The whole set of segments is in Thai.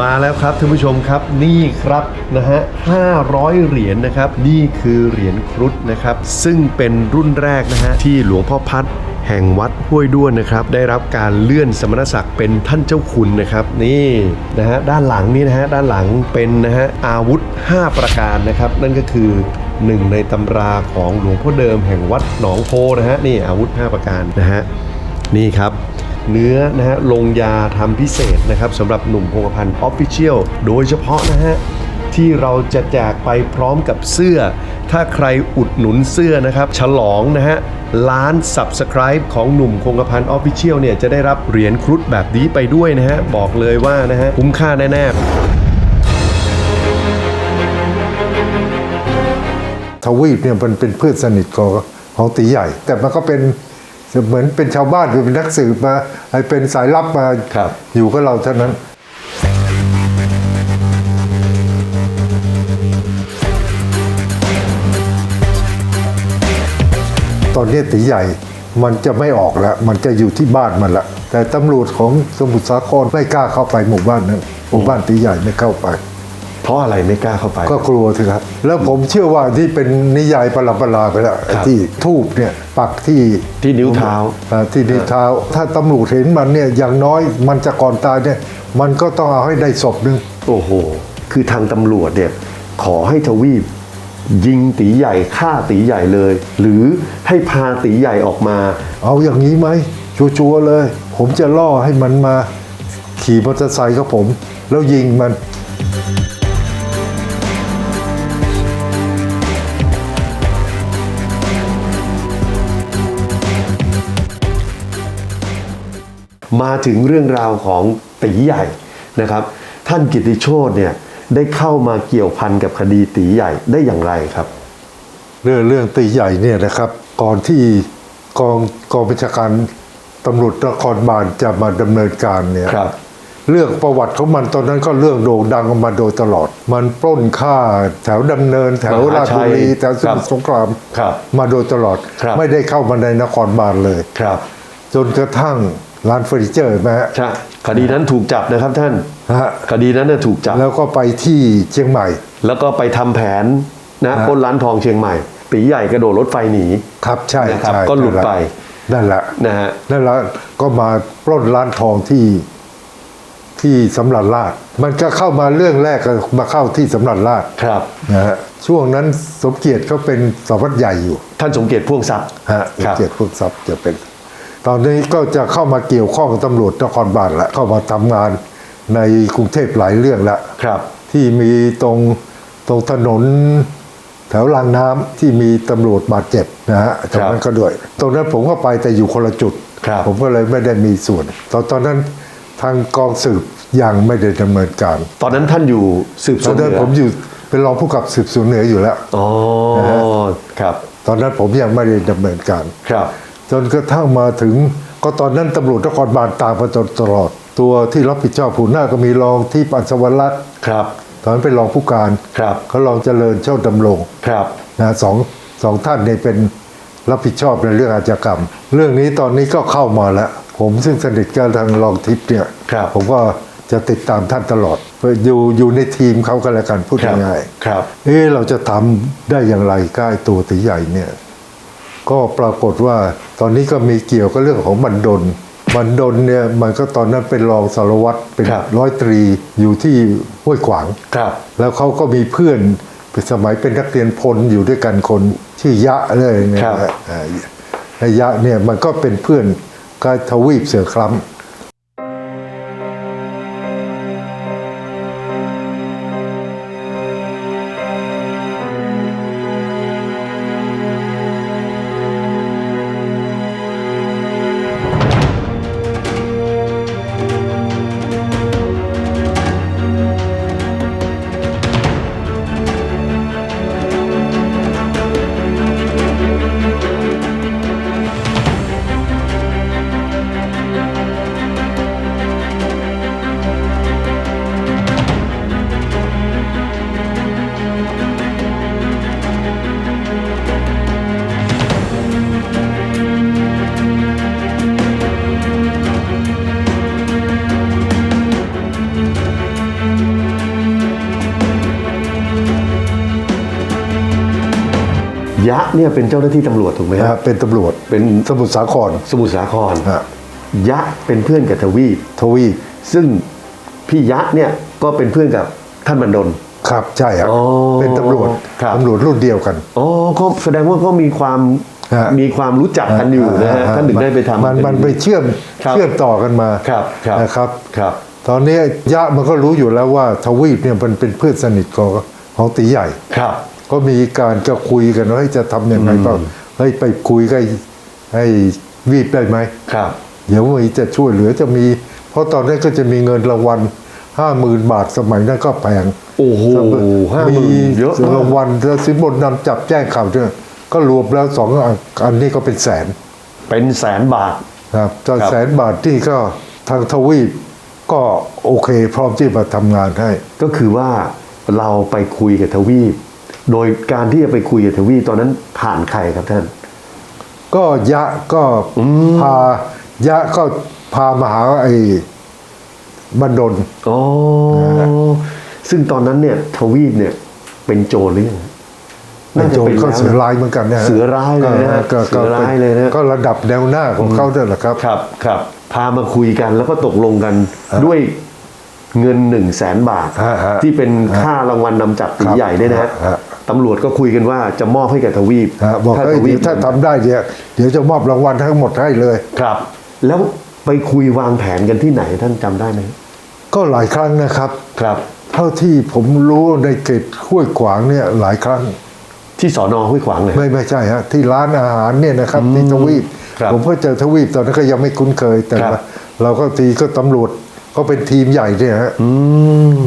มาแล้วครับท่านผู้ชมครับนี่ครับนะฮะ500 เหรียญนะครับ นี่คือเหรียญครุฑนะครับ ซึ่งเป็นรุ่นแรกนะฮะที่หลวงพ่อพัดแห่งวัดห้วยด้วนนะครับ ได้รับการเลื่อนสมณศักดิ์เป็นท่านเจ้าคุณนะครับ นี่นะฮะด้านหลังนี่นะฮะด้านหลังเป็นนะฮะอาวุธ 5 ประการนะครับ นั่นก็คือหนึ่งในตำราของหลวงพ่อเดิมแห่งวัดหนองโพนะฮะนี่อาวุธ 5 ประการนะฮะนี่ครับ เนื้อนะฮะลงยาทำพิเศษนะครับสำหรับหนุ่มพงกพันธ์ออฟฟิเชียลโดยเฉพาะนะฮะที่เราจะแจกไปพร้อมกับเสื้อ ถ้าใครอุดหนุนเสื้อนะครับ ฉลองนะฮะ ล้าน Subscribe ของหนุ่มคงกระพันออฟฟิเชียลเนี่ย จะได้รับเหรียญครุฑแบบนี้ไปด้วยนะฮะ บอกเลยว่านะฮะ คุ้มค่าแน่ ๆทวีปเนี่ยมันเป็นพื่อนสนิทของของตีใหญ่ แต่มันก็เป็น เหมือนเป็นชาวบ้านหรือเป็นนักสืบมาไอ้เป็นสายลับมาครับอยู่กับเราเท่านั้นตอนนี้ตีใหญ่มันจะไม่ออกแล้ว มันจะอยู่ที่บ้านมันละแต่ตำรวจของสมุทรสาครไม่กล้าเข้าไปหมู่บ้านนั้นหมู่บ้านตีใหญ่ไม่เข้าไป เพราะอะไรไม่กล้าเข้าไป ก็กลัวสิครับ แล้วผมเชื่อว่าที่เป็นนิยายปรำปราไปแล้วไอ้ที่ทูบเนี่ยปักที่ที่นิ้วเท้า อ่าที่นิ้วเท้า ถ้าตำรวจเห็นมันเนี่ยอย่างน้อยมันจะก่อนตายเนี่ย มันก็ต้องเอาให้ได้ศพหนึ่ง โอ้โห คือทางตำรวจเนี่ยขอให้ทวีป ยิงตีใหญ่ฆ่าตีใหญ่เลย หรือให้พาตีใหญ่ออกมา เอาอย่างนี้ไหมชัวร์ๆเลย ผมจะล่อให้มันมา ขี่มอเตอร์ไซค์กับผม แล้วยิงมัน มาถึงเรื่องราวของตีใหญ่นะครับ ท่านกิติโชตเนี่ยได้เข้ามาเกี่ยวพันกับคดีตีใหญ่ได้อย่างไรครับ เรื่องเรื่องตีใหญ่เนี่ยนะครับก่อนที่กองกองบัญชาการตำรวจนครบาลจะมาดำเนินการเนี่ยครับเรื่องประวัติของมันตอนนั้นก็เรื่องโด่งดังมาโดยตลอด มันปล้นฆ่าแถวดำเนิน แถวมหาราชชับุยรีแถวสมุทรสงครามครับมาโดยตลอดครับไม่ได้เข้ามาในนครบาลเลยครับจนกระทั่ง ร้านเฟอร์นิเจอร์เห็นไหมฮะ ใช่คดีนั้นถูกจับนะครับท่านฮะ คดีนั้นน่ะถูกจับ แล้วก็ไปที่เชียงใหม่ แล้วก็ไปทำแผนนะฮะปล้นร้านทองเชียงใหม่ตีใหญ่กระโดดรถไฟหนีครับใช่นะครับ ใช่ก็หลุดไปนั่นแหละนะฮะนั่นแหละก็มาปล้นร้านทองที่ที่สำรันราชมันก็เข้ามาเรื่องแรกก็มาเข้าที่สำรันราชครับ นะฮะช่วงนั้นสมเกียรติเขาเป็นสารวัตรใหญ่อยู่ ท่านสมเกียรติพ่วงทรัพย์ฮะสคมรับ เกียรติพุทธทรัพย์จะเป็น ตอนนี้ก็จะเข้ามาเกี่ยวข้องกับตำรวจนครบาลละเข้ามาทำงานในกรุงเทพหลายเรื่องละครับ ที่มีตรงตรงถนนแถวรางน้ำที่มีตำรวจบาดเจ็บนะฮะตรงนั้นก็ด้วย ตรงนั้นผมก็ไปแต่อยู่คนละจุดครับผมก็เลยไม่ได้มีส่วน ตอนตอนนั้นทางกองสืบยังไม่ได้ดำเนินการ ตอนนั้นท่านอยู่สืบสตอวนนเหนั้นนือผมอยู่เป็นรองผู้กำกับสืบสวนเหนืออยู่แล้วอ๋อครับ ตอนนั้นผมยังไม่ได้ดำเนินการครับ จนกระทั่งมาถึง ก็ตอนนั้นตำรวจนครบาลตามมาจนตลอด ตัวที่รับผิดชอบผู้หน้าก็มีรองที่ปัญสวรัตน์ครับตอนนั้นเป็นรองผู้การครับเขารองเจริญโชติดำรงครับนะสองสองท่านเนี่ยเป็นรับผิดชอบในเรื่องอาชญากรรม เรื่องนี้ตอนนี้ก็เข้ามาแล้ว ผมซึ่งสนิทกับทางรองทิพย์เนี่ยครับผมก็จะติดตามท่านตลอดอยู่อยู่ในทีมเขากันแล้วกันพูดครับง่ายครับๆเอ๊ะเราจะทำได้อย่างไรใกล้ตัวตีใหญ่เนี่ย ก็ปรากฏว่าตอนนี้ก็มีเกี่ยวกับเรื่องของบันดลบันดลเนี่ยมันก็ตอนนั้นเป็นรองสารวัตรเป็นครับร้อยตรีอยู่ที่ห้วยขวางครับ แล้วเขาก็มีเพื่อนสมัยเป็นนักเรียนพลอยู่ด้วยกันคนชื่อยะเลยเนี่ยครับนะอ่าไอ้ยะเนี่ยมันก็เป็นเพื่อนกับทวีปเสือคล้ำ ยะเนี่ยเป็นเจ้าหน้าที่ตำรวจถูกไหมนะคฮะรับ เป็นตำรวจเป็น สมุทรสาครสมุทรสาคร ฮะยะเป็นเพื่อนกับทวีปทวีปซึ่งพี่ยะเนี่ยก็เป็นเพื่อนกับท่านบันดล ครับใช่ครับอ๋อเป็นตำรวจครับ ตำรวจรุ่นเดียวกัน อ๋อก็แสดงว่าก็มีความฮะ มีความรู้จักกันอยู่นะฮะฮท่านถึงได้ไปทำมันเป็มันไปเชื่อมครับเชื่อมต่อกันมาครับครับ นะครับ ครับ ตอนนี้ยะมันก็รู้อยู่แล้วว่าทวีปเนี่ยมันเป็นเพื่อนสนิทของของตีใหญ่ ครับ ก็มีการจะคุยกันว่าเฮ้ยจะทำยังไงบ้างเฮ้ยไปคุยกับไอ้ไอ้วีบได้ไหมครับ เดี๋ยวมีจะช่วยเหลือจะมี เพราะตอนนั้นก็จะมีเงินรางวัลห้าหมื่นบาทสมัยนั้นก็แพงโอ้โหห้าหมื่นเยอะมากรางวัลแล้วสินบนนำจับแจ้งข่าวเนี่ยก็รวมแล้วสองอันอันนี้ก็เป็นแสน เป็นแสนบาทครับจนครับแสนบาทที่ก็ทางทวีปก็โอเคพร้อมที่มาทำงานให้ ก็คือว่าเราไปคุยกับทวีป โดยการที่จะไปคุยกับทวีปตอนนั้นผ่านใครครับท่าน ก็ยะก็พายะก็พามาหาไอ้บันดลอ๋อซึ่งตอนนั้นเนี่ยทวีปเนี่ยเป็นโจรหรือยังเป็นโจรแล้วก็เสือร้ายเหมือนกันนะฮะเสือร้ายเลยนะฮะก็ก็เสือร้ายเลยนะก็ระดับแนวหน้าของเขาด้วยแหละครับ ครับครับ พามาคุยกันแล้วก็ตกลงกันด้วยเงินหนึ่งแสนบาทฮะฮะที่เป็นค่ารางวัลนำจับตีครับใหญ่เนี่ยนะฮะฮะ ตำรวจก็คุยกันว่าจะมอบให้กับทวีปฮะบอกถ้าเฮ้ยทวีเดี๋ยปวถ้าทำได้เนี่ยเดี๋ยวจะมอบรางวัลทั้งหมดให้เลยครับ แล้วไปคุยวางแผนกันที่ไหนท่านจำได้ไหมก็หลายครั้งนะครับครับ เท่าที่ผมรู้ในเขตห้วยขวางเนี่ยหลายครั้ง ที่สอนอห้วยขวางเลยไม่ไม่ใช่ฮะที่ร้านอาหารเนี่ยนะครับที่ทวีปครับผมก็เจอทวีปตอนนั้นก็ยังไม่คุ้นเคยแต่ครับว่าเราก็ทีก็ตำรวจก็เป็นทีมใหญ่เนี่ยฮะ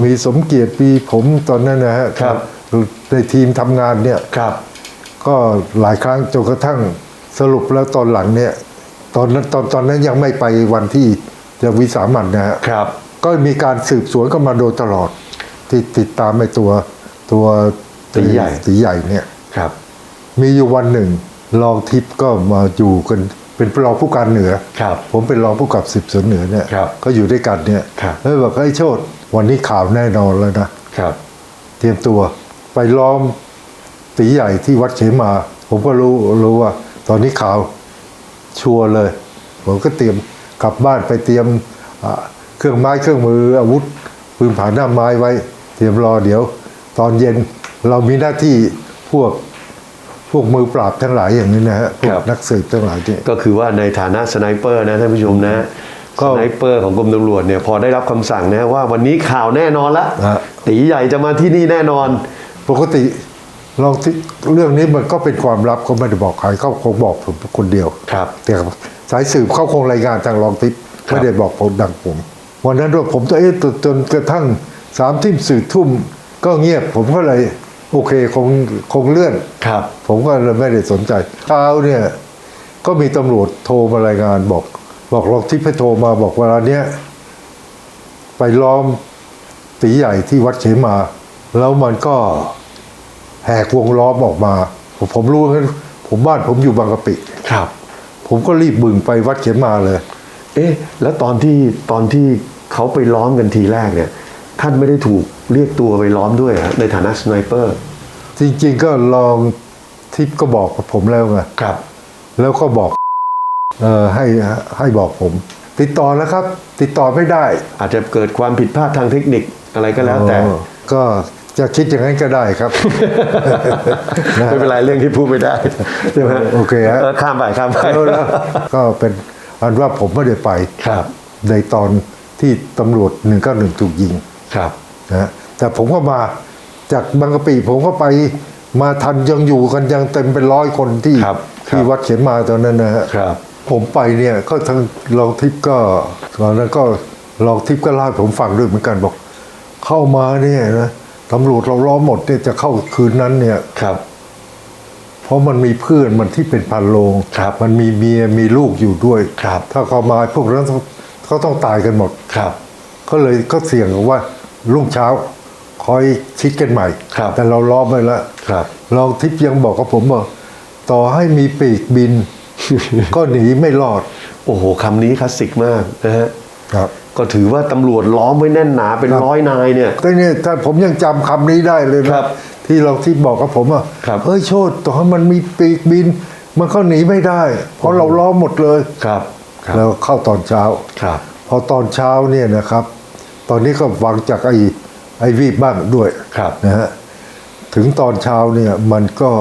มีสมเกียรติมีผมตอนนั้นนะฮะครับ ในทีมทำงานเนี่ยครับก็หลายครั้งจนกระทั่งสรุปแล้วตอนหลังเนี่ย ตอนนั้นตอนตอนนั้นยังไม่ไปวันที่จะวิสามันนะฮะครับ ก็มีการสืบสวนกันมาโดยตลอดที่ติดตามไอ้ตัวตัวตีใหญ่ตีใหญ่เนี่ยครับ มีอยู่วันหนึ่งรองทิพย์ก็มาอยู่กันเป็นรองผู้การเหนือครับผมเป็นรองผู้กับสิบสวนเหนือเนี่ยครับก็อยู่ด้วยกันเนี่ยครับแล้วบอกไอ้ยโชดวันนี้ข่าวแน่นอนแล้วนะครับ เตรียมตัว ไปล้อมตีใหญ่ที่วัดเขมา ผมก็รู้รู้ว่า ตอนนี้ข่าวชัวร์เลย ผมก็เตรียมกลับบ้านไปเตรียมอ่าเครื่องไม้เครื่องมืออาวุธปืนผาหน้าไม้ไว้ เตรียมรอเดี๋ยว ตอนเย็นเรามีหน้าที่พวกพวกมือปราบทั้งหลายอย่างนี้นะฮะพวคกรับนักสืบทั้งหลายเนี่ยก็คือว่าในฐานะสไนเปอร์นะท่านผู้ชมนะก็สไนเปอร์ของกรมตำรวจเนี่ยพอได้รับคำสั่งนะว่าวันนี้ข่าวแน่นอนละฮะตีใหญ่จะมาที่นี่แน่นอน ปกติลองที่เรื่องนี้มันก็เป็นความลับเขาไม่ได้บอกใครเขาคงบอกผมคนเดียวครับแต่สายสืบเขาคงรายงานทางรองทิพย์ครับไม่ได้บอกผมดังผม วันนั้นด้วยผมจะเอ๊ะจนจนกระทั่งสามทุ่มสี่ทุ่มก็เงียบผมก็เลย โอเคคงคงเลื่อนครับ ผมก็เลยไม่ได้สนใจเช้าเนี่ยก็มีตำรวจโทรมารายงานบอก บอกรองทิพย์ให้โทรมาบอกว่าเนี้ยไปล้อมตีใหญ่ที่วัดเขมา แล้วมันก็แหกวงล้อมออกมา ผมผมรู้งั้นผมบ้านผมอยู่บางกะปิ ครับ ผมก็รีบบึงไปวัดเขมาเลย เอ๊ะ แล้วตอนที่ตอนที่เขาไปล้อมกันทีแรกเนี่ย ท่านไม่ได้ถูกเรียกตัวไปล้อมด้วยเหรอในฐานะสไนเปอร์ จริง ๆ ก็ลองทิพย์ก็บอกกับผมแล้วไงครับ แล้วก็บอกเออให้ให้บอกผม ติดต่อแล้วครับ ติดต่อไม่ได้ อาจจะเกิดความผิดพลาดทางเทคนิคอะไรก็แล้วแต่เออก็ จะคิดอย่างนั้นก็ได้ครับ ไม่เป็นไรเรื่องที่พูดไม่ได้ใช่ไหมโอเคฮะข้ามไปข้ามไปแล้วแล้วก็เป็นอันว่าผมไม่ได้ไปครับ ในตอนที่ตำรวจหนึ่งเก้าหนึ่งถูกยิงครับนะฮะแต่ผมก็มาจากบางกะปิผมก็ไปมาทันยังอยู่กันยังเต็มเป็นร้อยคนที่ครับที่ครับวัดเขียนมาตอนนั้นนะฮะครับผมไปเนี่ยก็ทั้งรองทิพย์ก็ตอนนั้นก็รองทิพย์ก็เล่าให้ผมฟังด้วยเหมือนกันบอก เข้ามาเนี่ยนะ ตำรวจเราล้อมหมดเนี่ยจะเข้าคืนนั้นเนี่ย ครับ เพราะมันมีเพื่อนมันที่เป็นพันโลงครับ มันมีเมียมีลูกอยู่ด้วยครับ ถ้าเขามาพวกนั้นเขาเขาต้องตายกันหมดครับ ก็เลยก็เสี่ยงกับว่ารุ่งเช้าคอยคิดกันใหม่ครับ แต่เราล้อมไปแล้วครับลองทิพย์ยังบอกกับผมว่าต่อให้มีปีกบิน ก็หนีไม่รอด โอ้โหคำนี้คลาสสิกมากนะฮะครับ ก็ถือว่าตำรวจล้อมไว้แน่นหนาเป็นครับร้อยนายเนี่ยแต่เนี่ยถ้าผมยังจำคำนี้ได้เลยนะครับที่เราที่บอกกับผมอะครับเฮ้ยโชดตอนมันมีปีกบิน มันก็หนีไม่ได้ เพราะเราล้อมหมดเลยครับครับแล้วเข้าตอนเช้าครับ พอตอนเช้าเนี่ยนะครับ ตอนนี้ก็ฟังจากไอ้ไอ้วีบบ้างด้วยครับนะฮะถึงตอนเช้าเนี่ยมันก็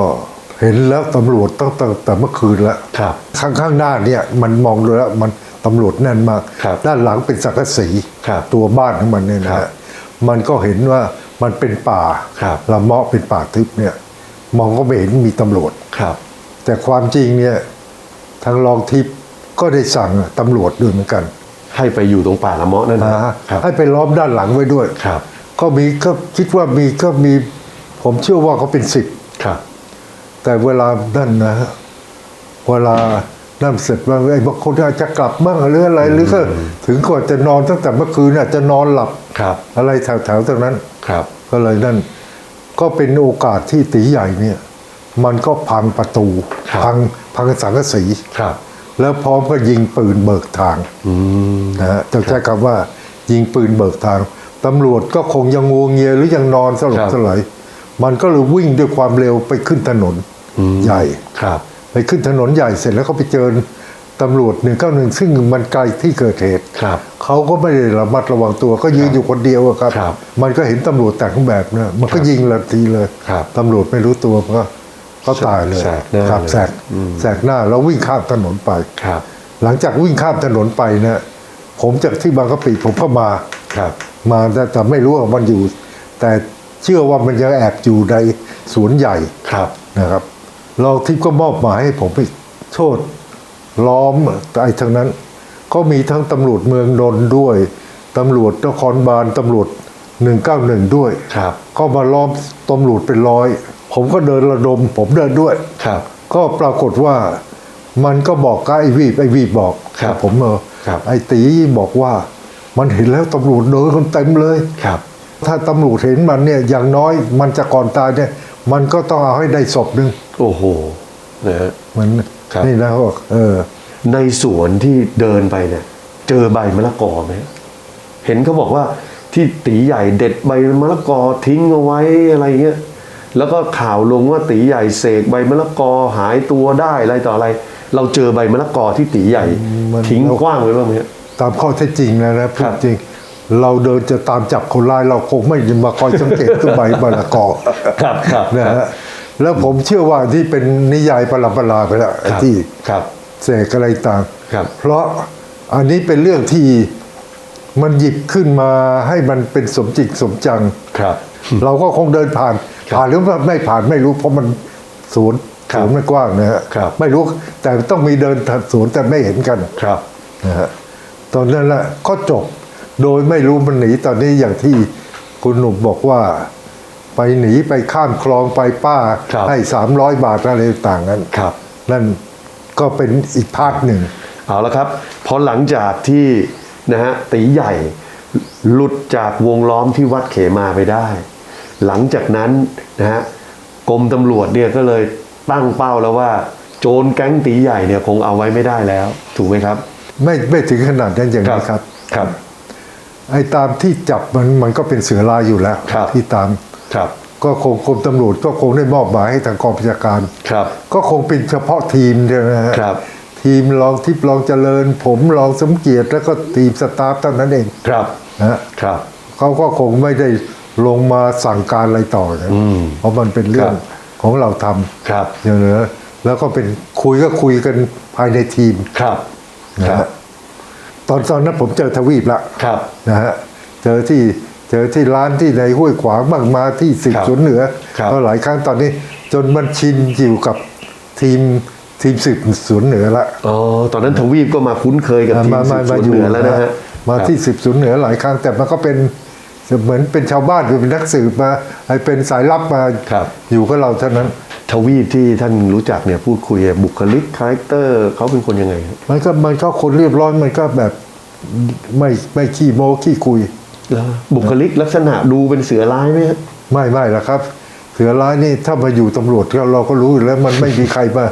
เห็นแล้วตำรวจตั้งแต่แต่เมื่อคืนแล้วครับข้างข้างหน้าเนี่ยมันมองดูแล้วมันตำรวจแน่นมากครับด้านหลังเป็นสังกะสีครับตัวบ้านของมันเนี่ยนะครัฮะบมันก็เห็นว่ามันเป็นป่าครับละเมาะเป็นป่าทึบเนี่ยมองก็ไม่เห็นมีตำรวจครับ แต่ความจริงเนี่ยทางรองทิพย์ก็ได้สั่งตำรวจด้วยเหมือนกัน ให้ไปอยู่ตรงป่าละเมาะนั่นนะนะฮะครับให้ไปล้อมด้านหลังไว้ด้วยครับ ก็มีก็คิดว่ามีก็มี ผมเชื่อว่าเขาเป็นสิบครับ แต่เวลานั่นนะฮะเวลานั่นเสร็จว่าไอ้บางคนอาจจะกลับบ้างหรืออะไรหรือก็ถึงก่อนจะนอนตั้งแต่เมื่อคืนอาจจะนอนหลับครับ อะไรแถวๆตรงนั้นครับ ก็เลยนั่น ก็เป็นโอกาสที่ตีใหญ่เนี่ย มันก็พังประตูครับพังพังสังกะสีครับ แล้วพร้อมก็ยิงปืนเบิกทางอืมนะฮะจะใช้คำว่า ยิงปืนเบิกทางตำรวจก็คงยังงวงเงียหรือยังนอนสลครับบสลาย มันก็เลยวิ่งด้วยความเร็วไปขึ้นถนนอืมใหญ่ครับ ไปขึ้นถนนใหญ่เสร็จแล้วก็ไปเจอตำรวจหนึ่งเก้าหนึ่งซึ่งมันไกลที่เกิดเหตุครับเขาก็ไม่ได้ระมัดระวังตัวก็ยืนอยู่คนเดียวอะครับครับ มันก็เห็นตำรวจแต่งแบบเนี่ยมันก็ยิงละทีเลยครับตำรวจไม่รู้ตัวก็ก็ตายเลยแสกหน้าครับเลยแสกแสกหน้าแล้ววิ่งข้ามถนนไปครับ หลังจากวิ่งข้ามถนนไปนะผมจากที่บางกะปิผมก็มาครับ มาแต่แต่ไม่รู้ว่ามันอยู่ แต่ เชื่อว่ามันยังแอบอยู่ในสวนใหญ่ครับนะครับรองทิพย์ก็มอบหมายให้ผมไปโทษล้อมไอ้ทั้งนั้น ก็มีทั้งตำรวจเมืองนนท์ด้วยตำรวจนครบาลตำรวจ 191 ด้วยครับก็มาล้อมตำรวจเป็นร้อย ผมก็เดินระดม ผมเดินด้วยครับ ก็ปรากฏว่ามันก็บอกกับไอ้วีบไอ้วีบบอกครับผมเออครับไอ้ตีบอกว่า มันเห็นแล้วตำรวจเดินกันเต็มเลยครับ ถ้าตำรวจเห็นมันเนี่ยอย่างน้อยมันจะก่อนตายเนี่ย มันก็ต้องเอาให้ได้ศพหนึ่งโอ้โหนะฮะมันครับนี่นะเขาบอกเออ ในสวนที่เดินไปเนี่ย เจอใบมะละกอไหมเห็นเขาบอกว่าที่ตีใหญ่เด็ดใบมะละกอทิ้งเอาไว้อะไรเงี้ยแล้วก็ข่าวลงว่าตีใหญ่เสกใบมะละกอหายตัวได้อะไรต่ออะไร เราเจอใบมะละกอที่ตีใหญ่มันทิ้งกว้างไว้บ้างไหมฮะตามข้อเท็จจริงนะนะพูครัดบจริง เราเดินจะตามจับคนร้ายเราคงไม่มาคอยสังเกตตัวใบมะละกอครับครับนะฮะแล้วผมเชื่อว่าที่เป็นนิยายประหลาดประหลาดไปแล้วไอ้ครับที่ครับเสกอะไรต่างครับ เพราะอันนี้เป็นเรื่องที่มันหยิบขึ้นมาให้มันเป็นสมจริงสมจังครับ เราก็คงเดินผ่านครับผ่านหรือไม่ผ่านไม่รู้เพราะมันสวนครับสวนไม่กว้างนะฮะครับไม่รู้แต่ต้องมีเดินสวนแต่ไม่เห็นกันครับนะฮะตอนนั้นแหละก็จบ โดยไม่รู้มันหนีตอนนี้อย่างที่คุณหนุ่มบอกว่า ไปหนีไปข้ามคลองไปป้าครับให้สามร้อยบาทอะไรต่างกันครับ นั่นก็เป็นอีกภาคหนึ่ง เอาละครับพอหลังจากที่นะฮะตีใหญ่หลุดจากวงล้อมที่วัดเขมาไปได้ หลังจากนั้นนะฮะกรมตำรวจเนี่ยก็เลยตั้งเป้าแล้วว่า โจรแก๊งตีใหญ่เนี่ยคงเอาไว้ไม่ได้แล้ว ถูกไหมครับ ไม่ไม่ถึงขนาดนั้นอย่างนี้ครับครับ ไอ้ตามที่จับมันมันก็เป็นเสือลายอยู่แล้วครับที่ตามครับ ก็คงกรมตำรวจก็คงได้มอบหมายให้ทางกองบัญชาการครับ ก็คงเป็นเฉพาะทีมใช่ไหมฮะครับ ทีมรองทิพย์รองเจริญ ผมรองสมเกียรติแล้วก็ทีมสตาฟเท่านั้นเองครับนะฮะครับเขาก็คงไม่ได้ลงมาสั่งการอะไรต่อนะอืมเพราะมันเป็นเรื่องครับของเราทครับำอย่างเหลือแล้วก็เป็นคุยก็คุยกันภายในทีมครับนะครัฮะบ ตอนตอนนั้นผมเจอทวีปละครับนะฮะเจอที่เจอที่ร้านที่ในห้วยขวางบ้างมาที่สิบครับสวนเหนือครับก็หลายครั้งตอนนี้ จนมันชินอยู่กับทีมทีมสืบสวนเหนือละอ๋อตอนนั้นทวีปก็มาคุ้นเคยกับทีมมาสืมาบสมาวนอยู่เหนือแล้วนะฮะมาครับที่สืบสวนเหนือหลายครั้งแต่มันก็เป็น เหมือนเป็นชาวบ้านเป็นนักสืบมาไอ้เป็นสายลับมาครับอยู่กับเราเท่านั้นทวีปที่ท่านรู้จักเนี่ยพูดคุยอะบุคลิกคาแรคเตอร์เขาเป็นคนยังไงครับมันก็มันก็คนเรียบร้อยมันก็แบบไม่ไม่ขี้โม้ขี้คุยแล้วบุคลิกลักษณะดูเป็นเสือร้ายไหมฮะไม่ไม่ละครับ เสือร้ายนี่ถ้ามาอยู่ตำรวจก็เราก็รู้อยู่แล้วมันไม่มีใครมา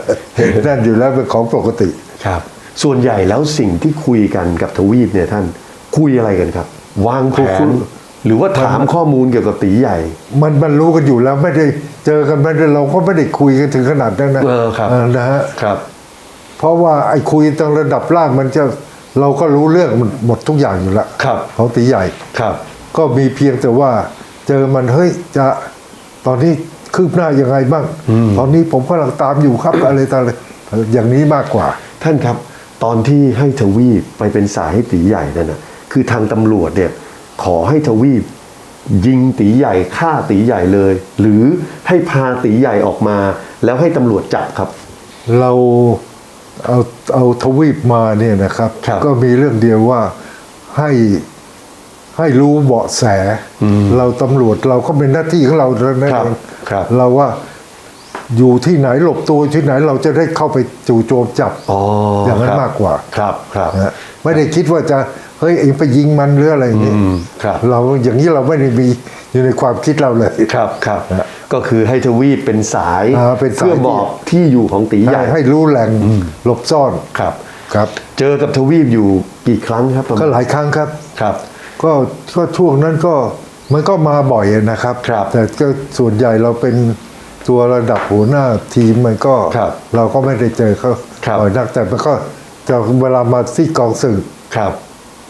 นั่นอยู่แล้วเป็นของปกติครับ ส่วนใหญ่แล้วสิ่งที่คุยกันกับทวีปเนี่ยท่านคุยอะไรกันครับ วางแผคุยคุนย หรือว่าถามข้อมูลเกี่ยวกับตีใหญ่ มันมันรู้กันอยู่แล้วไม่ได้เจอกันไม่ได้เราก็ไม่ได้คุยกันถึงขนาดนั้นนะเออครับนะฮะครับ เพราะว่าไอ้คุยตรงระดับล่างมันจะเราก็รู้เรื่องมันหมดทุกอย่างอยู่แล้วครับของตีใหญ่ครับ ก็มีเพียงแต่ว่าเจอมันเฮ้ยจะตอนนี้คืบหน้ายังไงบ้าง ตอนนี้ผมกำลังตามอยู่ครับอะไรต่างๆอย่างนี้มากกว่า ท่านครับ ตอนที่ให้ทวีปไปเป็นสายให้ตีใหญ่นั่นนะคือทางตำรวจเนี่ย ขอให้ทวีป ยิงตีใหญ่ฆ่าตีใหญ่เลย หรือให้พาตีใหญ่ออกมา แล้วให้ตำรวจจับครับ เราเอาเอาทวีปมาเนี่ยนะครับครับก็มีเรื่องเดียวว่าให้ให้รู้เบาะแส เราตำรวจเราก็เป็นหน้าที่ของเราเท่านั้นครับเองครับเราว่าอยู่ที่ไหนหลบตัวที่ไหนเราจะได้เข้าไปจู่โจมจับอ๋อออย่างนั้นมากกว่า ครับครับนะฮะไม่ได้คิดว่าจะ เฮ้ยเองไปยิงมันหรืออะไรอย่างนี้อืมครับ เราอย่างนี้เราไม่ได้มีอยู่ในความคิดเราเลยครับครับนะก็คือให้ทวีปเป็นสายอ่าเป็นสายเพื่อบอกที่อยู่ของตีใหให้ญ่ให้รู้แหล่งหลบซ่อนครับครับ เจอกับทวีปอยู่กี่ครั้งครับประก็มาณหลายครั้งครับครับ ก็ก็ช่วงนั้นก็มันก็มาบ่อยนะครับครับ แต่ก็ส่วนใหญ่เราเป็นตัวระดับหัวหน้าทีมมันก็ครับเราก็ไม่ได้เจอเขาครับบ่อยนักแต่มันก็จะเวลามาที่กองสืบครับ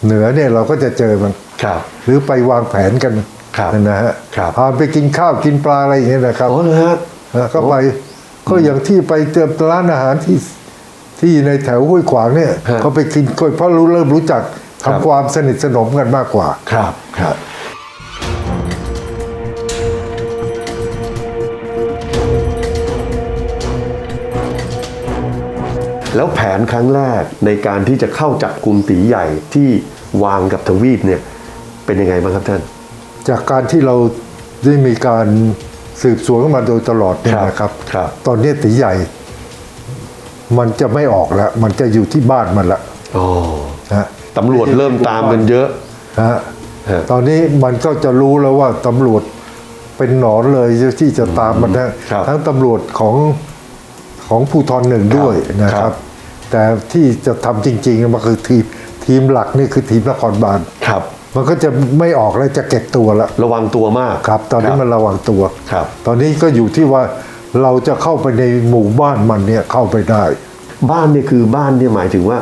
เหนือเนี่ยเราก็จะเจอมันครับ หรือไปวางแผนกันครับนะฮะครับพาไปกินข้าวกินปลาอะไรอย่างเงี้ยนะครับอ๋อเลยฮะนะก็ไปก็อย่างที่ไปเจอร้านอาหารที่ที่ในแถวห้วยขวางเนี่ยฮะก็ไปกินก็เพราะรู้เริ่มรู้จักครับทำความสนิทสนมกันมากกว่าครับครับ แล้วแผนครั้งแรกในการที่จะเข้าจับกลุ่มตีใหญ่ที่วางกับทวีปเนี่ยเป็นยังไงบ้างครับท่าน จากการที่เราได้มีการสืบสวนกันมาโดยตลอดเนี่ยนะครับครับตอนนี้ตีใหญ่ มันจะไม่ออกแล้ว มันจะอยู่ที่บ้านมันละอ๋อนะฮะตำรวจเริ่มตามกันเยอะนะฮะฮะตอนนี้มันก็จะรู้แล้วว่าตำรวจเป็นหนอนเลยที่จะตามมันนะครับทั้งตำรวจของ ของภูทรหนึ่งด้วยนะคครัรับบแต่ที่จะทำจริงๆมันคือทีมทีมหลักนี่คือทีมนครบาลครับมันก็จะไม่ออกแล้วจะเก็บตัวละระวังตัวมากครับ ตอนนี้มันระวังตัวครับ ตอนนี้ก็อยู่ที่ว่าเราจะเข้าไปในหมู่บ้านมันเนี่ยเข้าไปได้ บ้านเนี่ยคือบ้านเนี่ยหมายถึงว่า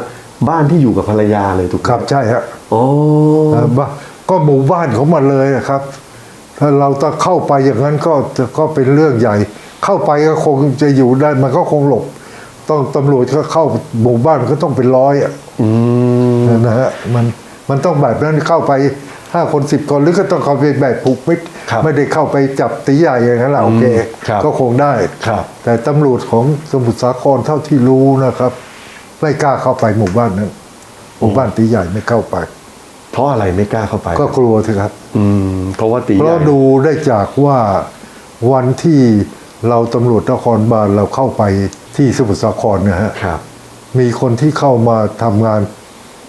บ้านที่อยู่กับภรรยาเลยถูกไหมครับใช่ฮะอ๋ออ่าบ้าก็หมู่บ้านของมันเลยนะครับ ถ้าเราจะเข้าไปอย่างนั้นก็จะก็เป็นเรื่องใหญ่ เข้าไปก็คงจะอยู่ได้ มันก็คงหลบ ต้องตำรวจก็เข้าหมู่บ้านก็ต้องเป็นร้อยอะอืมนะฮะมันมันต้องแบบนั้นเข้าไปห้าคนสิบคนหรือก็ต้องเข้าไปแบบผูกมิตรครับไม่ได้เข้าไปจับตีใหญ่อย่างนั้นแหละโอเคครับก็คงได้ครับ แต่ตำรวจของสมุทรสาครเท่าที่รู้นะครับ ไม่กล้าเข้าไปหมู่บ้านนั้นหมู่บ้านตีใหญ่ไม่เข้าไป เพราะอะไรไม่กล้าเข้าไป ก็กลัวเถอะครับ อืมเพราะว่าตีเพใหญ่ราะดูได้จากว่าวันที่ เราตำรวจนครบาลเราเข้าไปที่สมุทรสาครนะฮะครับ มีคนที่เข้ามาทำงาน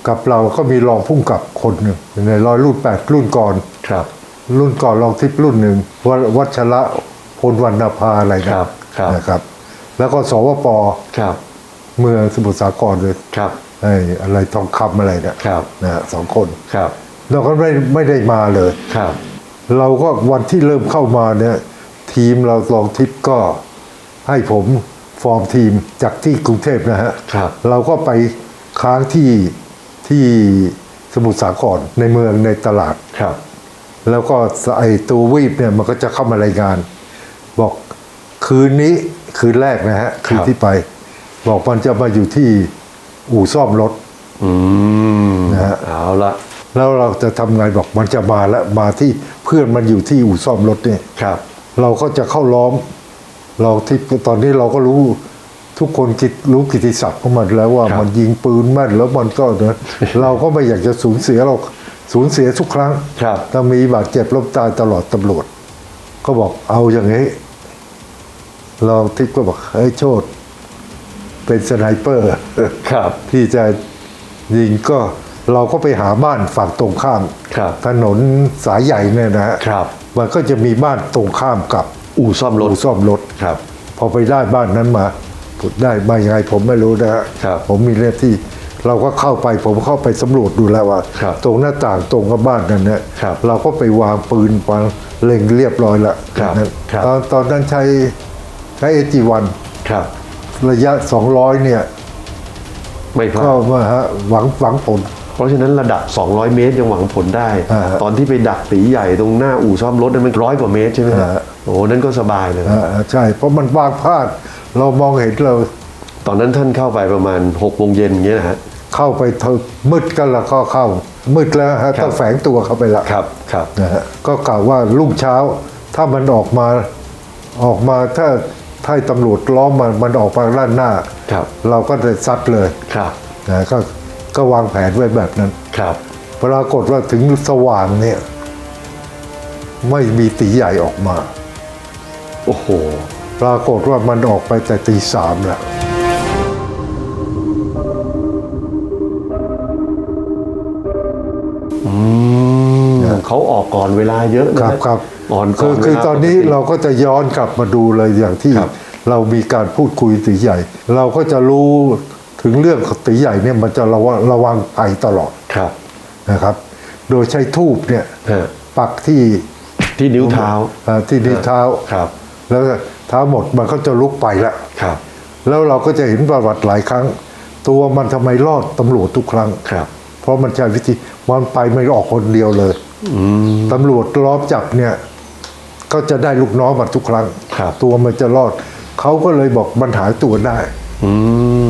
กับเราก็มีรองพุ่งกับคนหนึ่งในร้อยรุ่นแปดรุ่นก่อนครับ รุ่นก่อนรองทิพย์รุ่นหนึ่งววัชระพลวรรณภาอะไรนะครับครับนะครับ แล้วก็สวปครับ เมืองสมุทรสาครเลยครับไอ้อะไรทองคำอะไรเนี่ยครับนะฮะสองคนครับเราก็ไม่ไม่ได้มาเลยครับ เราก็วันที่เริ่มเข้ามาเนี่ย ทีมเราลองทิพย์ก็ให้ผมฟอร์มทีมจากที่กรุงเทพนะฮะครับเราก็ไปค้างที่ที่สมุทรสาครในเมืองในตลาดครับ แล้วก็ไอตัววีบเนี่ยมันก็จะเข้ามารายงาน บอกคืนนี้คืนแรกนะฮะคืนที่ไป บอกมันจะมาอยู่ที่อู่ซ่อมรถอืมนะฮะเอาละแล้วเราจะทำไงบอกมันจะมาแล้วมาที่เพื่อนมันอยู่ที่อู่ซ่อมรถเนี่ยครับ เราก็จะเข้าล้อม เราที่ตอนนี้เราก็รู้ทุกคนคิดรู้กิตติศัพท์ของมันแล้วว่าครับมันยิงปืนแม่นแล้วมันก็เนอะเราก็ไม่อยากจะสูญเสียเราสูญเสียทุกครั้งครับถ้ามีบาดเจ็บล้มตายตลอดตำรวจ ก็บอกเอาอย่างนี้ เราทิพย์ก็บอกเฮ้ยโชดเป็นสไนเปอร์ครับที่จะยิงก็เราก็ไปหาบ้านฝั่งตรงข้ามครับถนนสายใหญ่เนี่ยนะฮะครับ มันก็จะมีบ้านตรงข้ามกับอู่ซ่อมรถอู่ซ่อมรถครับ พอไปได้บ้านนั้นมาได้มายังไงผมไม่รู้นะฮะครับผมมีเรื่องที่เราก็เข้าไปผมเข้าไปสำรวจดูแล้วว่า ครับตรงหน้าต่างตรงกับบ้านนั้นเนี่ยครับเราก็ไปวางปืนวางเล็งเรียบร้อยละครับนั้นครับ ตอนตอนนั้นใช้ใช้เอจีวันครับ ระยะ 200 เนี่ยไม่พลาก็ดมาฮะหวังหวังผลเพ ราะฉะนั้นระดับ 200 เมตรยังหวังผลได้อ่าฮะตอนที่ไปดักตีใหญ่ตรงหน้าอู่ซ่อมรถนั้นมันร้อยกว่าเมตรใช่ไหมฮะอ่าฮะโอ้โหนั่นก็สบายเลยอ่าใช่ เพราะมันวางพลาดเรามองเห็นเรา ตอนนั้นท่านเข้าไปประมาณ6โมงเย็นอย่างเงี้ยนะฮะเข้าไปเถอะมืดกันแล้วก็เข้า มืดแล้วฮะครับต้องแฝงตัวเข้าไปละครับครับนะฮะก็กล่าวว่ารุ่งเช้า ถ้ามันออกมาออกมาถ้าถ้าตำรวจล้อมมันมันออกมาด้านหน้า ครับ เราก็จะซัดเลยครับนะก็ ก็วางแผนไว้แบบนั้น ครับ ปรากฏว่าถึงสว่างเนี่ย ไม่มีตีใหญ่ออกมา โอ้โห ปรากฏว่ามันออกไปแต่ตีสามแล้วเขาออกก่อนเวลาเยอะคนะรับฮะครับอ่อนก่คืออนคือเวลาตอนนี้ปก เราก็จะย้อนกลับมาดูเลยอย่างที่ ครับเรามีการพูดคุยตีใหญ่ เราก็จะรู้ ถึงเรื่องของตีใหญ่เนี่ยมันจะระวังระวังภัยตลอดครับนะครับ โดยใช้ทูบเนี่ยฮะปักที่ที่นิ้วเท้าอ่าที่นิ้วเท้าครับ แล้วเท้าหมดมันก็จะลุกไปละครับ แล้วเราก็จะเห็นประวัติหลายครั้ง ตัวมันทำไมรอดตำรวจทุกครั้งครับ เพราะมันใช้วิธีมันไปไม่ออกคนเดียวเลยตำรวจล้อมจับเนี่ย ก็จะได้ลูกน้องมาทุกครั้งครับตัวมันจะรอด เขาก็เลยบอกมันหายตัวได้อืม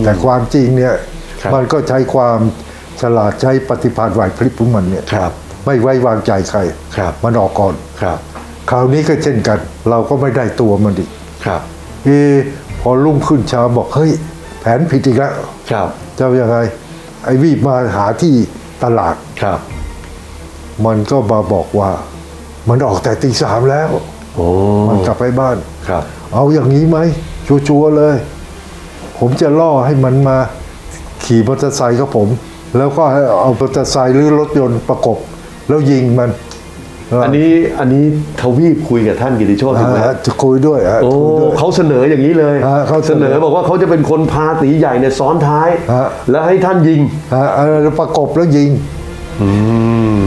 แต่ความจริงเนี่ยครับมันก็ใช้ความฉลาดใช้ปฏิภาณไหวพริบของมันเนี่ยครับไม่ไว้วางใจใครครับมันออกก่อนครับ คราวนี้ก็เช่นกัน เราก็ไม่ได้ตัวมันอีกครับเออพอรุ่งขึ้นเช้าบอกเฮ้ยแผนผิดอีกแล้วครับจะเอายังไงไอ้วีบมาหาที่ตลาดครับ มันก็มาบอกว่า มันออกแต่ตีสามแล้วโอ้มันกลับไปบ้านครับ เอาอย่างนี้ไหมชัวร์ๆเลย ผมจะล่อให้มันมาขี่มอเตอร์ไซค์กับผม แล้วก็ให้เอามอเตอร์ไซค์หรือรถยนต์ประกบ แล้วยิงมันอันนี้อันนี้ทวีปคุยกับท่านกิติโชติถูกไหมอ่าจะคุยด้วยฮะโอ้คุยด้วยเขาเสนออย่างนี้เลยอ่าเขาเสเสนนออบอกว่าเขาจะเป็นคนพาตีใหญ่เนี่ยซ้อนท้ายฮะแล้วให้ท่านยิงฮะเอาแล้วประกบแล้วยิง อืม